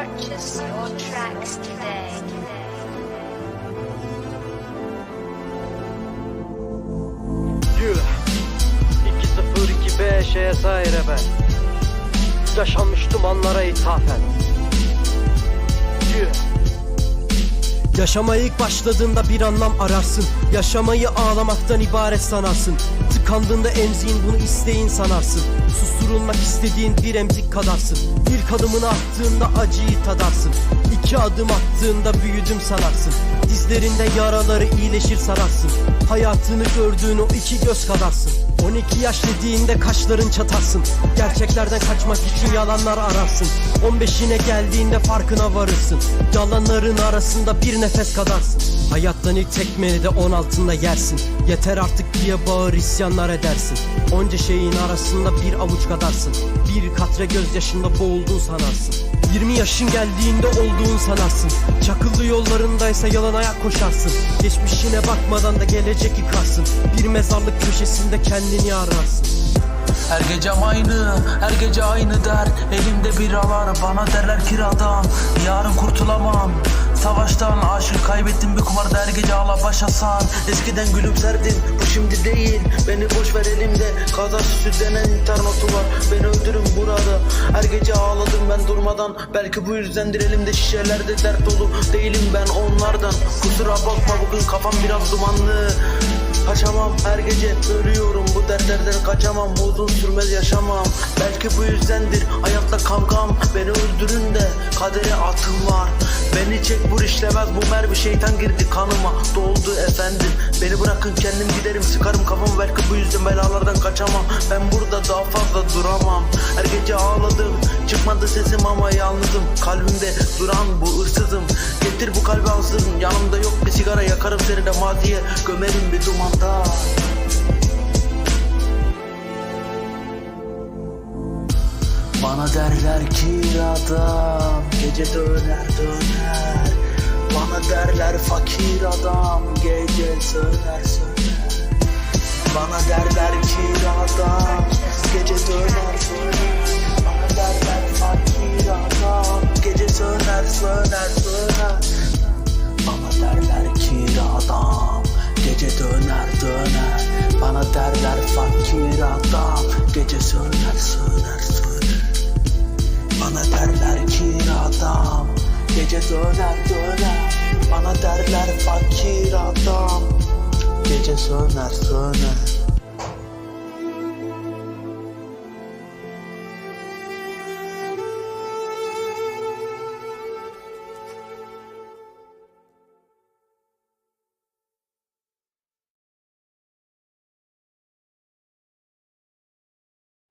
Purchase your tracks today. Yuh. 202 şeye saire ben Yaşanmış dumanlara ithafen Yaşamaya ilk başladığında bir anlam ararsın. Yaşamayı ağlamaktan ibaret sanarsın. Tıkandığında emziğin bunu isteyin sanarsın. Susturulmak istediğin bir emzik kadarsın. İlk adımını attığında acıyı tadarsın. İki adım attığında büyüdüm sanarsın. Dizlerinde yaraları iyileşir sanarsın. Hayatını gördüğün o iki göz kadarsın. 12 yaş dediğinde kaşların çatarsın. Gerçeklerden kaçmak için yalanlar ararsın. 15'ine geldiğinde farkına varırsın. Yalanların arasında bir nefes kadarsın Hayattan ilk tekmeni de 16'ında yersin. Yeter artık diye bağır isyanlar edersin. Onca şeyin arasında bir avuç kadarsın. Bir katre gözyaşında boğuldun sanarsın. 20 yaşın geldiğinde olduğun sanarsın. Çakıllı yollarındaysa yalan ayak koşarsın. Geçmişine bakmadan da gelecek yıkarsın. Bir mezarlık köşesinde kendini ararsın. Her gecem aynı, her gece aynı der. Elimde biralar, bana derler kiradan. Yarın kurtulamam kaybettim bir kumarda her gece ağla başa sar. Eskiden gülümserdin bu şimdi değil. Beni boş ver elimde kazası sütlenen intihar notu var. Beni öldürün burada. Her gece ağladım ben durmadan. Belki bu yüzdendir elimde şişelerde dert dolu Değilim ben onlardan. Kusura bakma bugün kafam biraz dumanlı. Kaçamam her gece ölüyorum. Bu dertlerden kaçamam uzun sürmez yaşamam. Belki bu yüzdendir hayatta kavgam. Beni öldürün de kadere atım var işlemez bu mermi şeytan girdi kanıma. Doldu efendim beni bırakın kendim giderim. Sıkarım kafamı belki bu yüzden belalardan kaçamam. Ben burada daha fazla duramam. Her gece ağladım çıkmadı sesim ama yalnızım. Kalbimde duran bu hırsızım. Getir bu kalbi ansızın yanımda yok bir sigara. Yakarım seni de maziye Gömerim bir dumanda. Bana derler ki adam gece döner döner fakir adam gece söner söner Bana derler ki adam gece döner döner Bana derler fakir adam gece söner söner söner Bana derler ki adam gece döner döner. Bana derler fakir adam gece söner söner söner Bana derler ki adam gece döner döner Bana derler fakir adam. Gece söner söner